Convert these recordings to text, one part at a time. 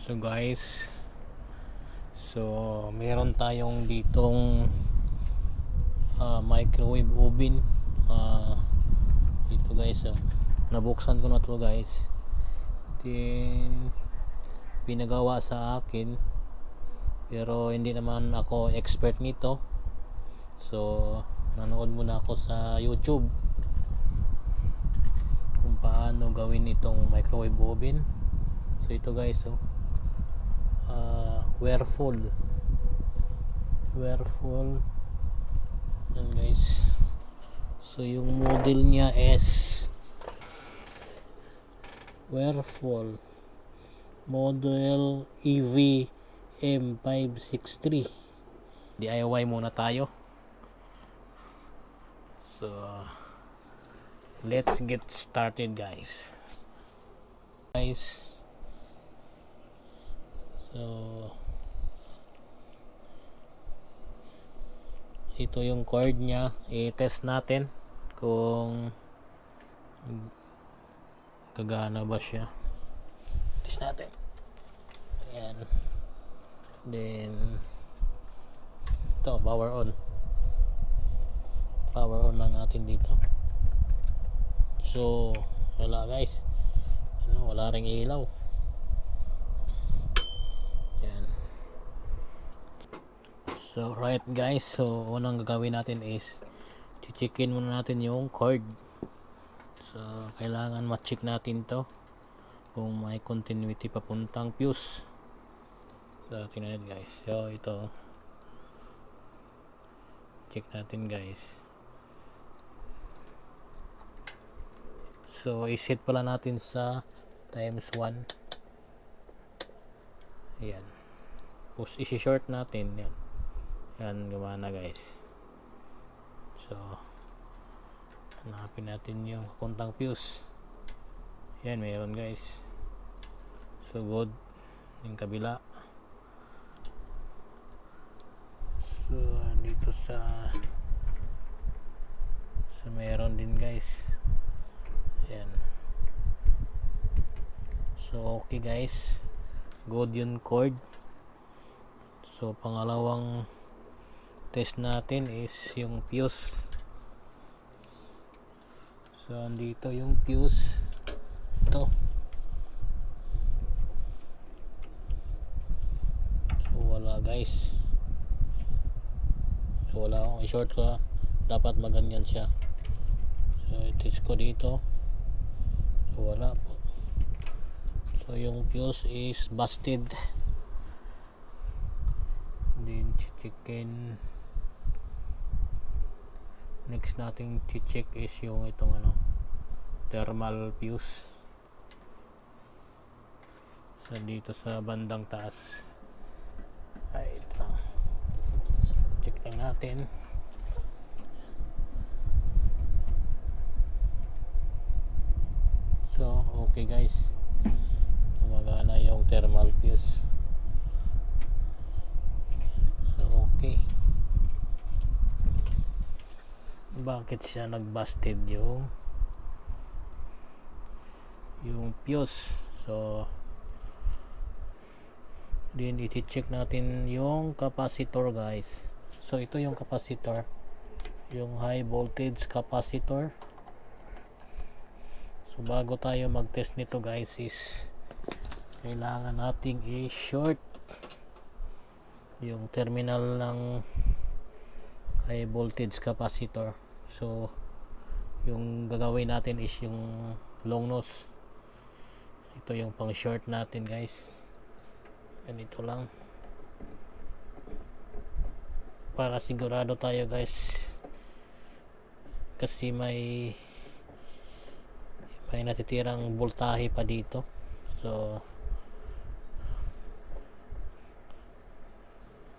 So guys, so meron tayong ditong ah, microwave oven. Ah, ito guys, oh. nabuksan ko na to guys. Then pinagawa sa akin pero hindi naman ako expert nito. So nanood muna ako sa YouTube kung paano gawin itong microwave oven. So ito guys, oh. Uh, Whirlpool. Whirlpool. Yan guys. So yung model niya is Whirlpool model EV M563 DIY muna tayo so let's get started guys guys so ito yung cord niya. I-test natin kung gagana ba siya. Test natin. Ayan. Then ito power on. Power on lang natin dito. So wala guys. Ano, wala ring ilaw yan so right guys. So unang gagawin natin is checkin muna natin yung cord. So kailangan ma-check natin to kung may continuity papuntang fuse. So tingnan natin guys. So ito. Check natin guys. So iset pala natin sa times 1 ayan. Tapos isi-short natin. Yan yan gumana guys. So hanapin natin yung papuntang fuse. Yan meron guys. So good. Yung kabila. So dito sa sa meron din guys. Yan. So okay guys. Good yung cord so pangalawang test natin is yung fuse. So andito yung fuse. Ito. So wala guys. So wala akong i-short ko dapat maganyan siya. So i-test ko dito. So wala po. So yung fuse is busted. Then chicken next nating check is yung itong ano thermal fuse. So dito sa bandang taas. Ay ito check lang natin. So okay guys. Gumagana yung thermal fuse. So okay bakit siya nagbusted yung yung fuse? So din iti-check natin yung capacitor guys. So ito yung capacitor. Yung high voltage capacitor. So bago tayo mag test nito guys is kailangan nating i-short yung terminal ng high voltage capacitor so yung gagawin natin is yung long nose. Ito yung pang short natin guys. Ganito lang. Para sigurado tayo guys. Kasi may may natitirang voltahe pa dito. So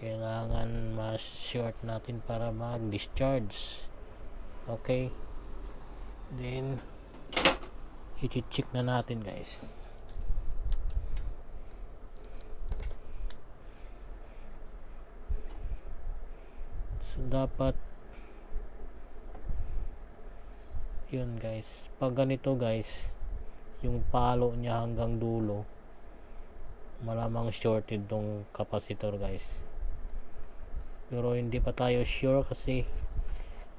kailangan ma-short natin para mag-discharge okay. Then i-check na natin guys. So dapat yun guys. Pag ganito guys yung palo niya hanggang dulo malamang shorted tong capacitor guys. Pero hindi pa tayo sure kasi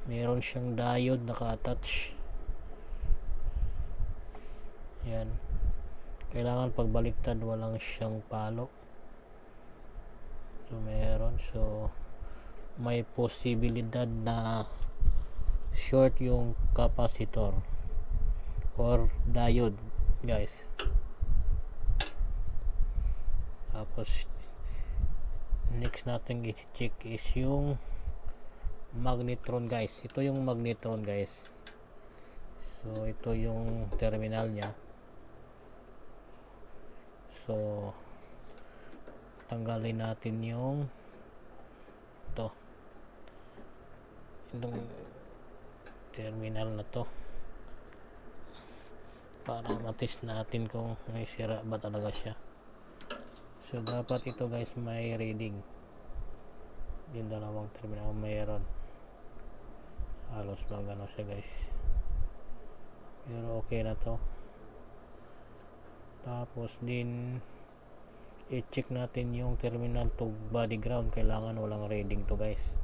meron siyang diode naka-attach yan. Kailangan pagbaliktad walang siyang palo. So meron. So may posibilidad na short yung capacitor or diode guys. Tapos next natin i-check is yung magnetron guys. Ito yung magnetron guys. So ito yung terminal nya so tanggalin natin yung to. Itong terminal na to. Para matest natin kung may sira ba talaga siya. So dapat ito guys may reading. Yung dalawang terminal mayroon halos lang ano siya guys. Pero okay na to. Tapos din i-check natin yung terminal to body ground. Kailangan walang reading to guys.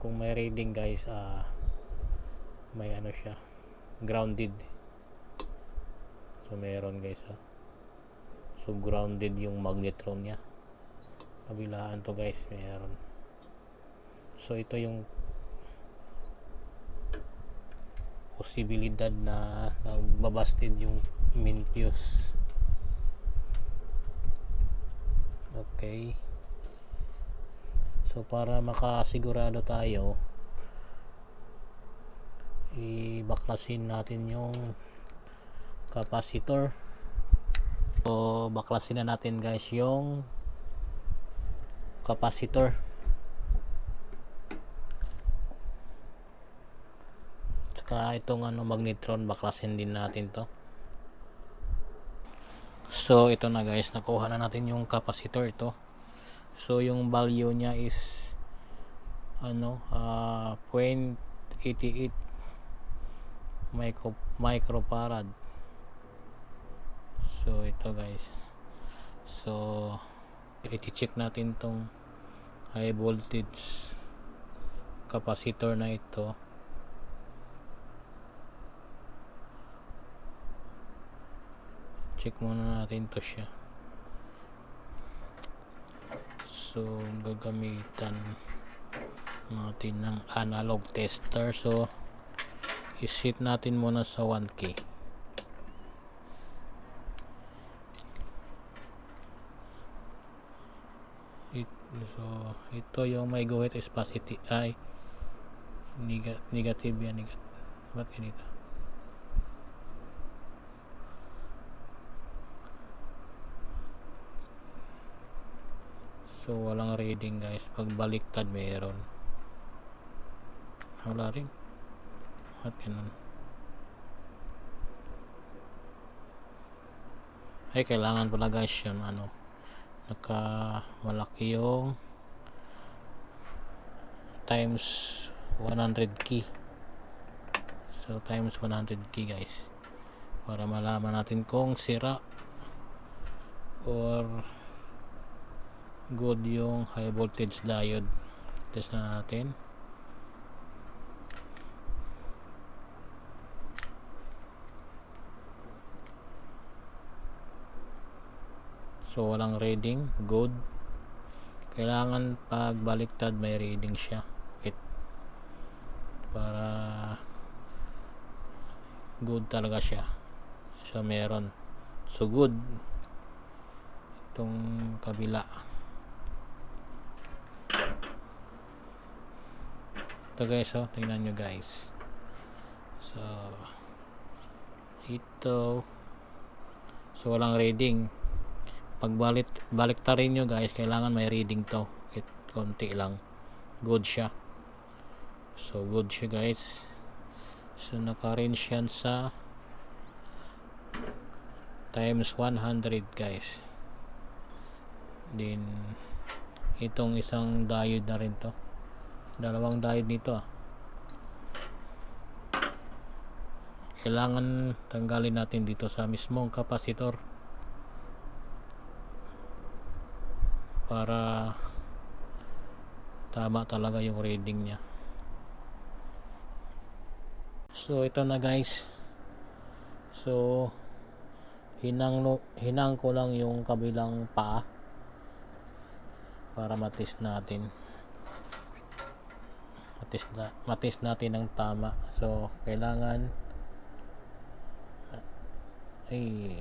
Kung may reading guys ah may ano siya grounded. So meron guys ah. So grounded yung magnetron niya. Kabilaan to guys meron. So ito yung posibilidad na nagbabasted yung main okay. So para makasigurado tayo i-baklasin natin yung capacitor. So baklasin na natin guys yung capacitor tsaka itong ano magnetron baklasin din natin to. So ito na guys nakuha na natin yung capacitor ito. So yung value niya is ano uh, 0.88 micro microfarad. So ito guys. So i-check natin tong high voltage capacitor na ito check muna natin to siya. So gagamitan natin ng analog tester. So isit natin muna sa 1k It, so ito yung may guhit is ay nega, negative yan negative ba't ganito so walang reading guys. Pag baliktad mayroon wala rin. At ganun? Ay kailangan pala guys yun ano. Naka malaki yung times 100 key so times 100 key guys. Para malaman natin kung sira or good yung high voltage diode. Test na natin. So walang reading. Good. Kailangan pag baliktad may reading siya. It para good talaga siya. So meron. So good. Itong kabila ito guys oh. Tingnan nyo guys. So ito. So walang reading. Pag balik baliktarin nyo guys. Kailangan may reading to. It konti lang. Good siya. So good siya guys. So naka-range yan sa times 100 guys. Then itong isang diode na rin to dalawang diode nito ah. Kailangan tanggalin natin dito sa mismong kapasitor para tama talaga yung reading niya. So ito na guys. So hinang hinang ko lang yung kabilang paa para matis natin matis na matis natin ng tama. So kailangan ay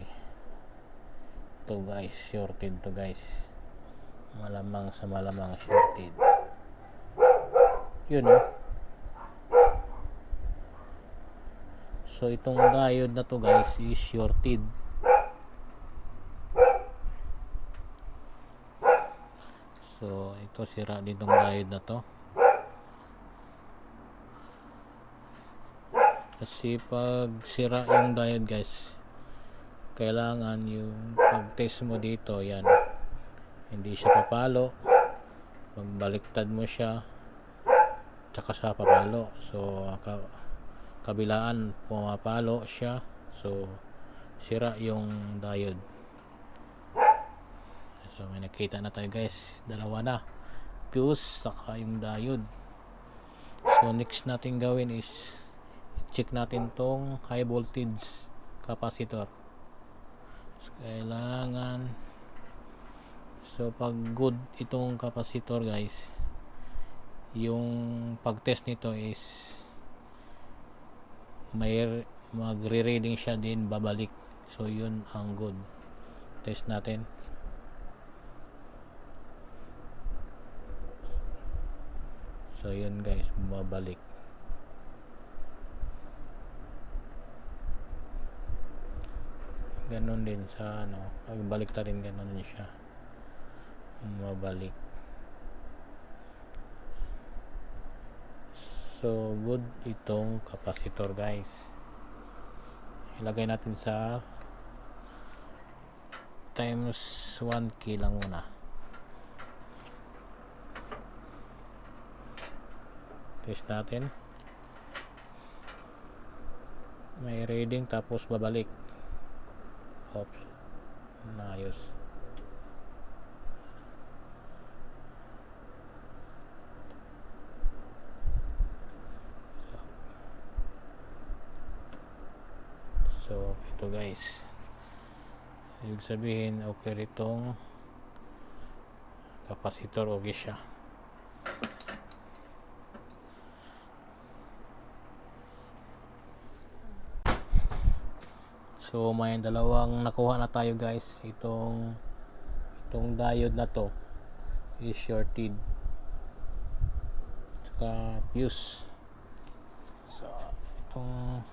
to guys shorted to guys. Malamang sa malamang shorted. Yun oh. So itong diode na to guys is shorted. So ito sira din tong diode na to kasi pag sira yung diode guys kailangan yung pag test mo dito yan hindi siya papalo. Pag baliktad mo siya tsaka sa papalo. So ka, kabilaan pumapalo siya. So sira yung diode so may nakita na tayo guys. Dalawa na. Fuse saka yung diode so next natin gawin is check natin tong high voltage capacitor. So, kailangan. So pag good itong capacitor guys yung pag test nito is may magre-reading siya din babalik. So yun ang good. Test natin. So yun guys bumabalik ganon din sa ano pagbalik ta rin ganon din siya. Mabalik. So good itong capacitor guys. Ilagay natin sa times 1k lang muna. Test natin. May reading tapos babalik Oops. Naayos. So, ito guys. Ibig sabihin, okay ritong kapasitor okay siya. So may dalawang nakuha na tayo guys. Itong itong diode na to is shorted. Tsaka fuse. So itong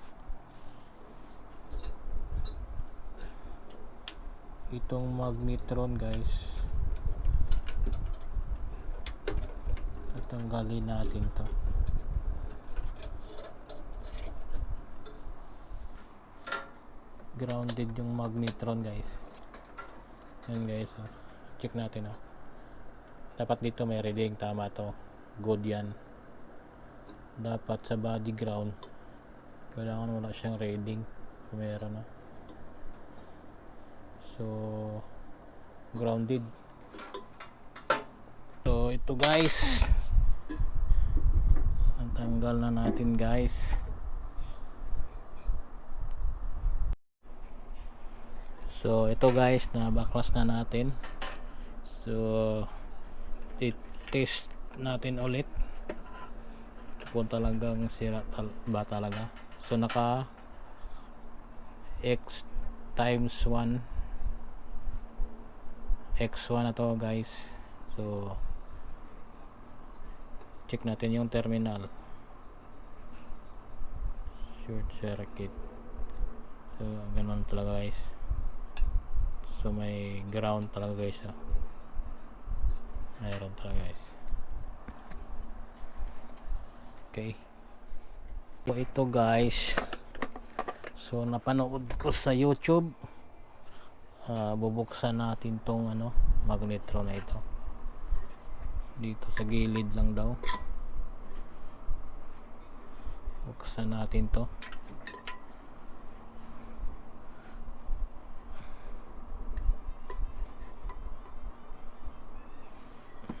itong magnetron guys. Tatanggalin natin to. Grounded yung magnetron guys. Yan guys oh. check natin oh. dapat dito may reading. Tama to. Good yan. Dapat sa body ground. Kailangan wala siyang reading. Kung meron na so grounded. So ito guys. Natanggal na natin guys So ito guys na baklas na natin. So i-test natin ulit. Kung talagang sira tal ba talaga. So naka x times 1 x1 na to guys. So check natin yung terminal. Short circuit. So ganun talaga guys. So may ground talaga guys. Oh. Mayroon talaga guys. Okay. So ito guys. So napanood ko sa YouTube. Uh, bubuksan natin tong ano, magnetron na ito. Dito sa gilid lang daw. Buksan natin to.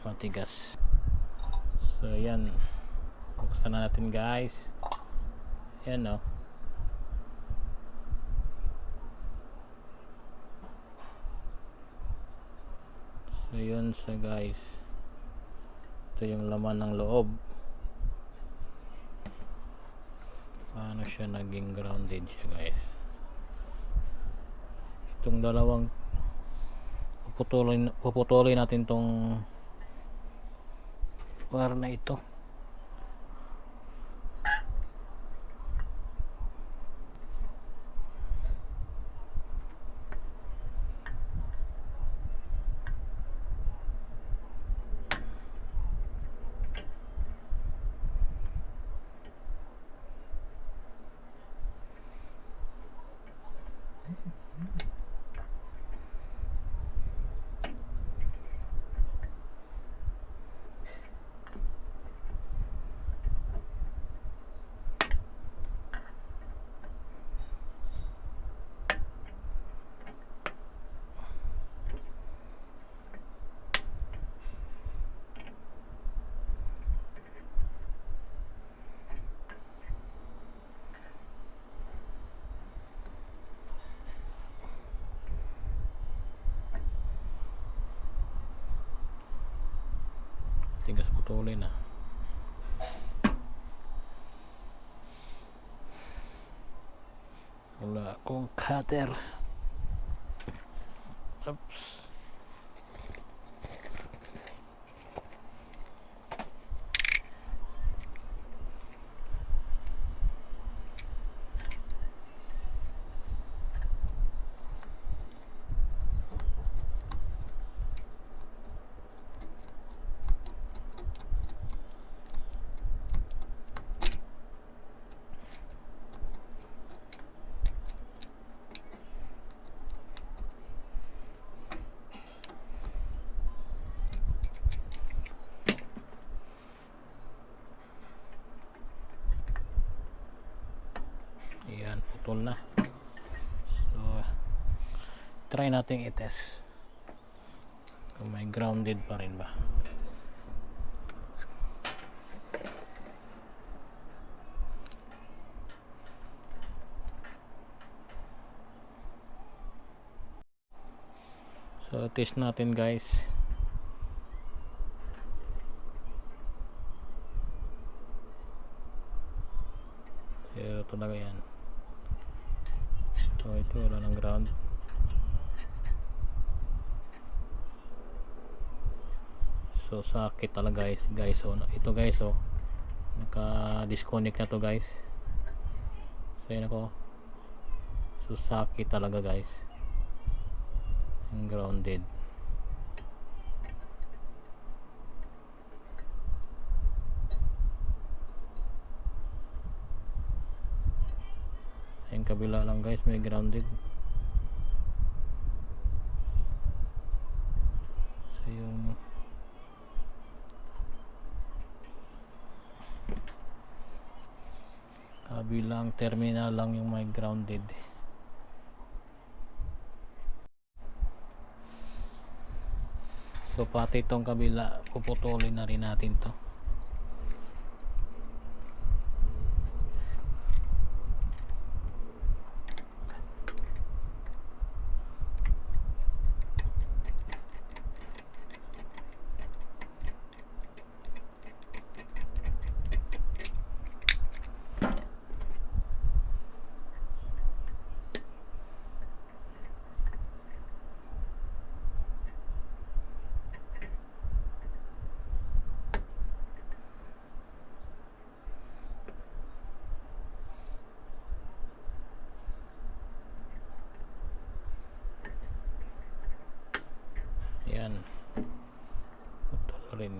Matigas so yan. Buksan na natin guys. Yan oh. o so yun so guys. Ito yung laman ng loob. Paano siya naging grounded siya guys? Itong dalawang puputulin, puputulin natin tong wire na ito tigas putulin na. Wala akong cutter. Oops Putol na. So, try natin i-test. Kung may grounded pa rin ba. So, test natin guys. Pero talaga yan. So ito wala ng ground. So sakit talaga guys, guys. So ito guys oh. Naka-disconnect na to guys. So yun ako. So sakit talaga guys. Grounded. Yung kabila lang guys, may grounded. So yung kabilang terminal lang yung may grounded. So pati itong kabila, puputulin na rin natin to. Yan. Putol rin.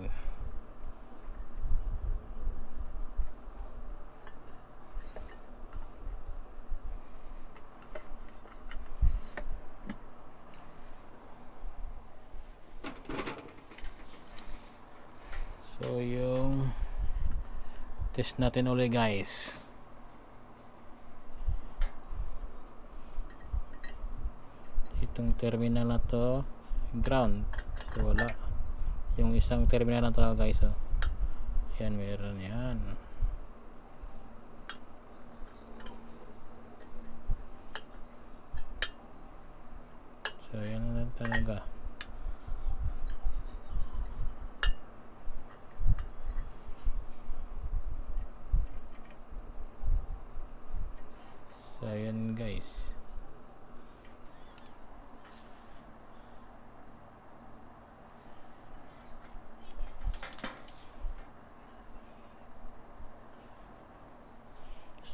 So yung test natin ulit guys. Itong terminal na to ground. So wala. Yung isang terminal lang talaga guys oh. yan meron yan. So yan lang talaga so yan guys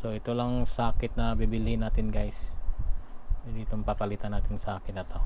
So ito lang sakit na bibili natin guys. Dito papalitan natin sakit na to.